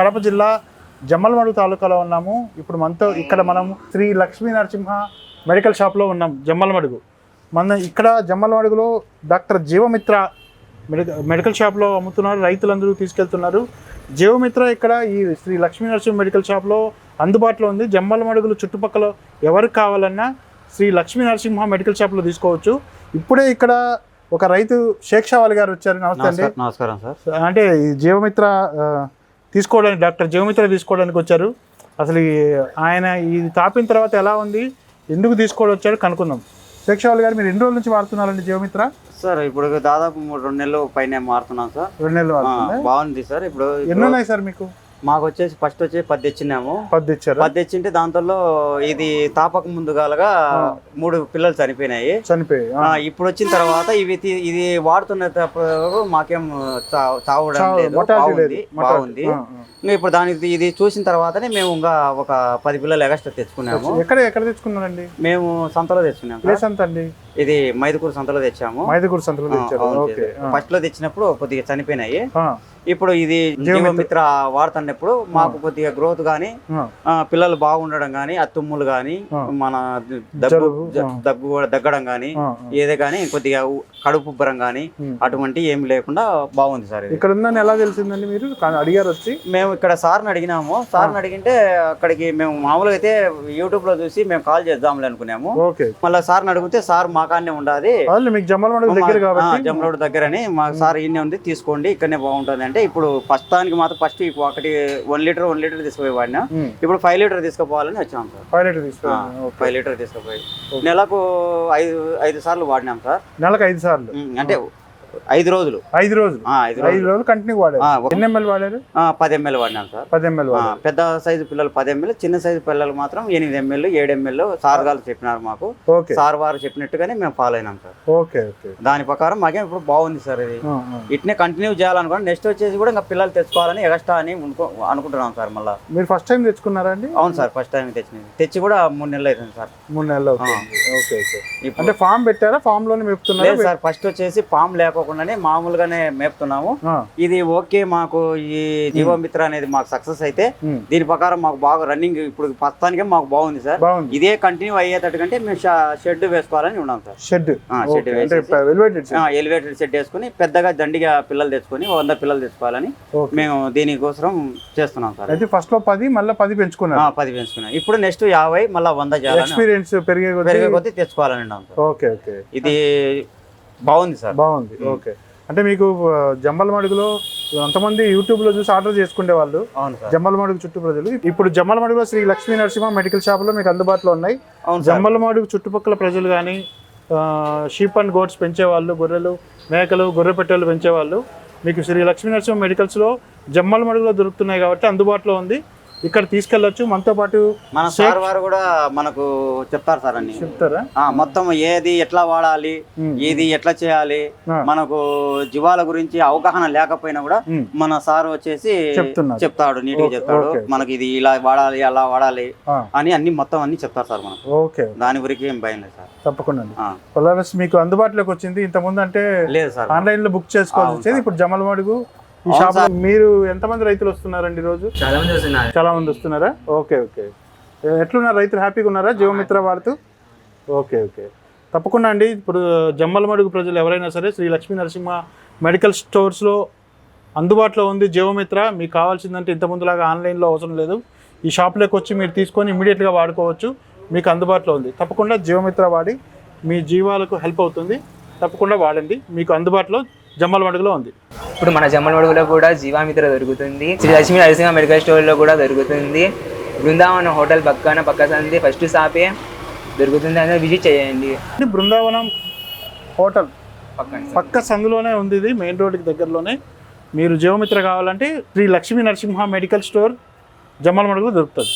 కడప జిల్లా జమ్మలమడుగు తాలూకాలో ఉన్నాము. ఇప్పుడు మనతో ఇక్కడ మనం శ్రీ లక్ష్మీ నరసింహ మెడికల్ షాప్లో ఉన్నాం జమ్మలమడుగు. మన ఇక్కడ జమ్మలమడుగులో డాక్టర్ జీవమిత్ర మెడికల్ మెడికల్ షాప్లో అమ్ముతున్నారు రైతులందరూ తీసుకెళ్తున్నారు. జీవమిత్ర ఇక్కడ ఈ శ్రీ లక్ష్మీ నరసింహ మెడికల్ షాప్లో అందుబాటులో ఉంది. జమ్మలమడుగులు చుట్టుపక్కల ఎవరికి కావాలన్నా శ్రీ లక్ష్మీ నరసింహ మెడికల్ షాప్లో తీసుకోవచ్చు. ఇప్పుడే ఇక్కడ ఒక రైతు షేక్ షావాలి గారు వచ్చారు. నమస్తే అండి. నమస్కారం సార్. అంటే ఈ జీవమిత్ర తీసుకోవడానికి డాక్టర్ జీవమిత్ర తీసుకోవడానికి వచ్చారు. అసలు ఈ ఆయన ఇది తాపిన తర్వాత ఎలా ఉంది ఎందుకు తీసుకోవడం వచ్చారు కనుక్కుందాం. శేక్షావల్ గారు మీరు ఎన్ని రోజుల నుంచి వాడుతున్నారండి జీవమిత్ర సార్ ఇప్పుడు దాదాపు మూడు రెండు నెలలు పైన మారుతున్నాం సార్. రెండు నెలలు బాగుంది సార్ ఇప్పుడు ఎన్ని ఉన్నాయి సార్ మీకు? మాకు వచ్చేసి ఫస్ట్ వచ్చి పది తెచ్చినాము. పది ఇచ్చారు పది తెచ్చింటే దాంట్లో ఇది తాపక ముందు గాలగా మూడు పిల్లలు చనిపోయినాయి. చనిపోయి ఆ, ఇప్పుడు వచ్చిన తర్వాత ఇవి తీ- ఇది వాడుతున్నప్పుడు మాకేం చా- చావడం చావు- లేదు. mortality బాగుంది లేదు, mortality. బాగుంది. ఆ, ఆ. ఇంకా ఇప్పుడు దానికి ఇది చూసిన తర్వాతనే మేము ఇంకా ఒక పది పిల్లలు ఎగస్ట్రా తెచ్చుకున్నాము. ఎక్కడ ఎక్కడ తెచ్చుకున్నారండి? మేము సంతలో తెచ్చుకున్నాము. ప్లేస్ ఎంత అండి ఇది మైదుకూరు సంతలో తెచ్చాము. మైదుగురు సంతలో తెచ్చారు. ఓకే ఫస్ట్లో తెచ్చినప్పుడు కొద్దిగా చనిపోయినాయి. ఇప్పుడు ఇది జీవమిత్ర వాడుతున్నప్పుడు మాకు కొద్దిగా గ్రోత్ ఆ, పిల్లలు బాగుండడం గానీ ఆ తుమ్ములు గానీ ఆ. మన దగ్గు. దగ్గు దగ్గడం గానీ ఆ, ఏదే గానీ కొద్దిగా కడుపు ఉబ్బరం గానీ ఉమ్. అటువంటి ఏమి లేకుండా బాగుంది సార్ ఇక్కడ ఉందని ఎలా తెలిసిందండి మీరు? అడిగారు వచ్చి? మేము ఇక్కడ సార్ని అడిగినాము. సార్ని అడిగింటే అక్కడికి మేము మామూలుగా అయితే యూట్యూబ్లో చూసి మేము కాల్ చేద్దాంలే అనుకున్నాము. మళ్ళీ సార్ని అడిగితే సార్ ఉండాది. వాళ్ళు మీకు జమ్మలమడుగు దగ్గర దగ్గరని మాకు సార్ ఈయనే ఉంది తీసుకోండి ఇక్కడనే బాగుంటుంది అంటే ఇప్పుడు ప్రస్తుతానికి మాత్రం ఫస్ట్ ఒకటి వన్ లీటర్ వన్ లీటర్ తీసుకుపోయి వాడినా. ఉమ్, ఇప్పుడు ఫైవ్ లీటర్ తీసుకుపోవాలని వచ్చాం సార్. ఫైవ్ లీటర్ తీసుకోండి ఓకే. ఫైవ్ లీటర్ తీసుకుపోయి. నెలకు ఐదు ఐదు సార్లు వాడినాం సార్. నెలకు ఐదు సార్లు. అంటే ఐదు రోజులు. ఐదు రోజులు. ఐదు రోజులు కంటిన్యూ వాడారు. ఎన్ని ఎంఎల్ వాడారు? పది ఎంఎల్ వాడినాం సార్. పది ఎంఎల్ పెద్ద సైజు పిల్లలు పది ఎంఎల్ చిన్న సైజు పిల్లలు మాత్రం ఎనిమిది ఎంఎల్ ఏడు ఎంఎల్ సార్ గారు చెప్పినారు మాకు. సార్ వారు చెప్పినట్టుగానే మేము ఫాలో అయినాం సార్. Okay okay. దాని ప్రకారం మాకేం ఇప్పుడు బాగుంది సార్ ఇది. ఇట్నే కంటిన్యూ చేయాలనుకోండి నెక్స్ట్ వచ్చేసి కూడా ఇంకా పిల్లలు తెచ్చుకోవాలని ఎక్స్ట్రా అని అనుకో- అనుకుంటున్నాం సార్ మళ్ళీ. మీరు ఫస్ట్ టైం తెచ్చుకున్నారా అండి? అవును సార్ ఫస్ట్ టైం తెచ్చినది తెచ్చి కూడా మూడు నెలలు అవుతుంది సార్. మూడు నెలలు ఓకే ఓకే. అంటే ఫామ్ పెట్టారా? ఫామ్లోనే మెప్పుతున్నారా లేదు సార్ ఫస్ట్ వచ్చేసి పాము లేకోకుండానే మామూలుగానే మేపుతున్నాము. ఇది ఓకే మాకు ఈ జీవమిత్ర అనేది మాకు సక్సెస్ అయితే దీని ప్రకారం మాకు బాగా రన్నింగ్ ఇప్పుడు ప్రస్తుతానికే మాకు బాగుంది సార్. ఇదే కంటిన్యూ అయ్యేటట్టు కంటే మేము షెడ్ వేసుకోవాలని ఉన్నాం sir. Shed. Shed shed. Elevated set వేసుకుని పెద్దగా దండిగా పిల్లలు తెచ్చుకొని వంద పిల్లలు తెచ్చుకోవాలని మేము దీనికోసం చేస్తున్నాం సార్. అయితే ఫస్ట్లో పది మళ్ళీ పది ఆ, పెంచుకున్నారు పది పెంచుకున్నాం. ఇప్పుడు నెక్స్ట్ యాభై మళ్ళీ వంద ఎక్స్పీరియన్స్ పెరిగే కొద్దీ పెరిగే కొద్దీ తెచ్చుకోవాలని ఉన్నాం ఓకే ఓకే. ఇది బాగుంది సార్. బాగుంది. ఓకే. అంటే మీకు ఆ, జమ్మలమడుగులో అంతమంది యూట్యూబ్లో చూసి ఆర్డర్ చేసుకునే వాళ్ళు. అవును సార్. జమ్మలమడుగు చుట్టూ ప్రజలు. ఇప్పుడు జమ్మలమడుగులో శ్రీ లక్ష్మీ నరసింహ మెడికల్ షాపులో మీకు అందుబాటులో ఉన్నాయి. అవును సార్. జమ్మలమడుగు చుట్టుపక్కల ప్రజలు కానీ షీప్ అండ్ గోడ్స్ పెంచేవాళ్ళు గొర్రెలు మేకలు గొర్రె పెట్టెలు పెంచేవాళ్ళు మీకు శ్రీ లక్ష్మీ నరసింహ మెడికల్స్లో జమ్మలమడుగులో దొరుకుతున్నాయి కాబట్టి అందుబాటులో ఉంది. ఇక్కడ తీసుకెళ్ళొచ్చు. మనతో పాటు మన సార్ వారు కూడా మనకు చెప్తారు సార్ అన్ని. చెప్తారా? ఆ, మొత్తం ఏది ఎట్లా వాడాలి. ఇది ఎట్లా చేయాలి. మనకు జీవాల గురించి అవగాహన లేకపోయినా కూడా. మన సార్ వచ్చేసి. చెప్తాడు నీట్గా చెప్తాడు. మనకి ఇది ఇలా వాడాలి అలా వాడాలి అని అన్ని మొత్తం అన్ని చెప్తారు సార్ మనకు. ఓకే. దాని గురించి ఏం భయం లేదు సార్. తప్పకుండా మీకు అందుబాటులోకి వచ్చింది. ఇంతకుముందు అంటే లేదు సార్. ఆన్లైన్లో బుక్ చేసుకోవాల్సి వచ్చేది. ఇప్పుడు జమ్మలమడుగు ఈ షాప్ మీరు ఎంతమంది రైతులు వస్తున్నారండి రోజు? చాలా మంది వస్తున్నారు. చాలా మంది వస్తున్నారా? Okay okay. ఎట్లున్నారు? రైతులు హ్యాపీగా ఉన్నారా? జీవమిత్ర వాడుతూ? Okay okay. తప్పకుండా అండి. ఇప్పుడు జమ్మలమడుగు ప్రజలు ఎవరైనా సరే శ్రీ లక్ష్మీ నరసింహ మెడికల్ స్టోర్స్లో అందుబాటులో ఉంది జీవమిత్ర. మీకు కావాల్సిందంటే ఇంతకుముందులాగా ఆన్లైన్లో అవసరం లేదు. ఈ షాప్లోకి వచ్చి మీరు తీసుకొని ఇమీడియట్గా వాడుకోవచ్చు. మీకు అందుబాటులో ఉంది. తప్పకుండా జీవమిత్ర వాడి మీ జీవాలకు హెల్ప్ అవుతుంది. తప్పకుండా వాడండి. మీకు అందుబాటులో జమ్మలమడుగులో ఉంది. ఇప్పుడు మన జమ్మలమడుగులో కూడా జీవామిత్ర దొరుకుతుంది. శ్రీ లక్ష్మీ నరసింహ మెడికల్ స్టోర్లో కూడా దొరుకుతుంది. బృందావనం హోటల్ పక్కన పక్క సంది ఫస్ట్ షాపే దొరుకుతుంది అనేది విజిట్ చేయండి. బృందావనం హోటల్. పక్కన పక్క సందులోనే ఉంది ఇది మెయిన్ రోడ్కి దగ్గరలోనే. మీరు జీవమిత్ర కావాలంటే శ్రీ లక్ష్మీ నరసింహ మెడికల్ స్టోర్ జమ్మలమడుగులో దొరుకుతుంది.